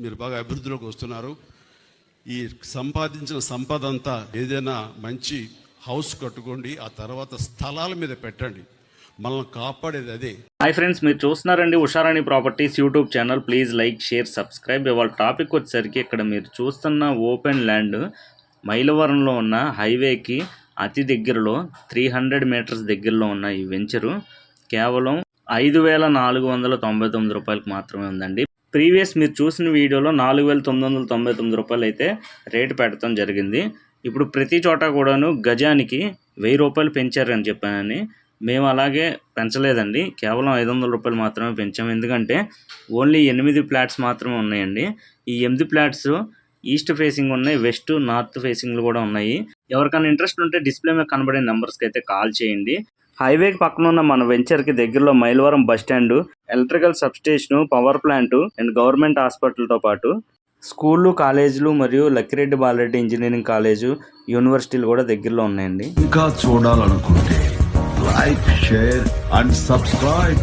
మీరు బాగా అభివృద్ధిలోకి వస్తున్నారు. ఈ సంపాదించిన సంపద అంతా ఏదైనా మంచి హౌస్ కట్టుకోండి ఆ తర్వాత స్థలాల మీద పెట్టండి. మనల్ని కాపాడేది అదే. హాయ్ ఫ్రెండ్స్ మీరు చూస్తున్నారండి Usharani properties YouTube channel. Please like share subscribe ఇవాళ టాపిక్ వచ్చేసరికి ఇక్కడ మీరు చూస్తున్న ఓపెన్ ల్యాండ్ మైలవరంలో ఉన్న హైవేకి అతి దగ్గరలో త్రీ హండ్రెడ్ మీటర్స్ దగ్గరలో ఉన్న ఈ వెంచరు కేవలం ఐదు వేల నాలుగు వందల తొంభై తొమ్మిది రూపాయలకు మాత్రమే ఉందండి. ప్రీవియస్ మీరు చూసిన వీడియోలో నాలుగు వేల తొమ్మిది వందల తొంభై తొమ్మిది రూపాయలు అయితే రేటు పెట్టడం జరిగింది. ఇప్పుడు ప్రతి చోట కూడాను గజానికి వెయ్యి రూపాయలు పెంచారని చెప్పానని. మేము అలాగే పెంచలేదండి. కేవలం ఐదు వందల రూపాయలు మాత్రమే పెంచాము ఎందుకంటే ఓన్లీ ఎనిమిది ఫ్లాట్స్ మాత్రమే ఉన్నాయండి. ఈ ఎనిమిది ఫ్లాట్స్ ఈస్ట్ ఫేసింగ్ ఉన్నాయి వెస్ట్ నార్త్ ఫేసింగ్లు కూడా ఉన్నాయి. ఎవరికైనా ఇంట్రెస్ట్ ఉంటే డిస్ప్లే మీద కనబడే నెంబర్స్కి అయితే కాల్ చేయండి. హైవేకి పక్కన ఉన్న మన వెంచర్కి దగ్గరలో Mylavaram bus stand electrical substation power plant and government హాస్పిటల్తో పాటు. స్కూళ్ళు కాలేజీలు మరియు లక్కిరెడ్డి బాలరెడ్డి ఇంజనీరింగ్ కాలేజు యూనివర్సిటీలు కూడా దగ్గరలో ఉన్నాయండి. ఇంకా చూడాలనుకుంటే లైక్ షేర్ అండ్ సబ్స్క్రైబ్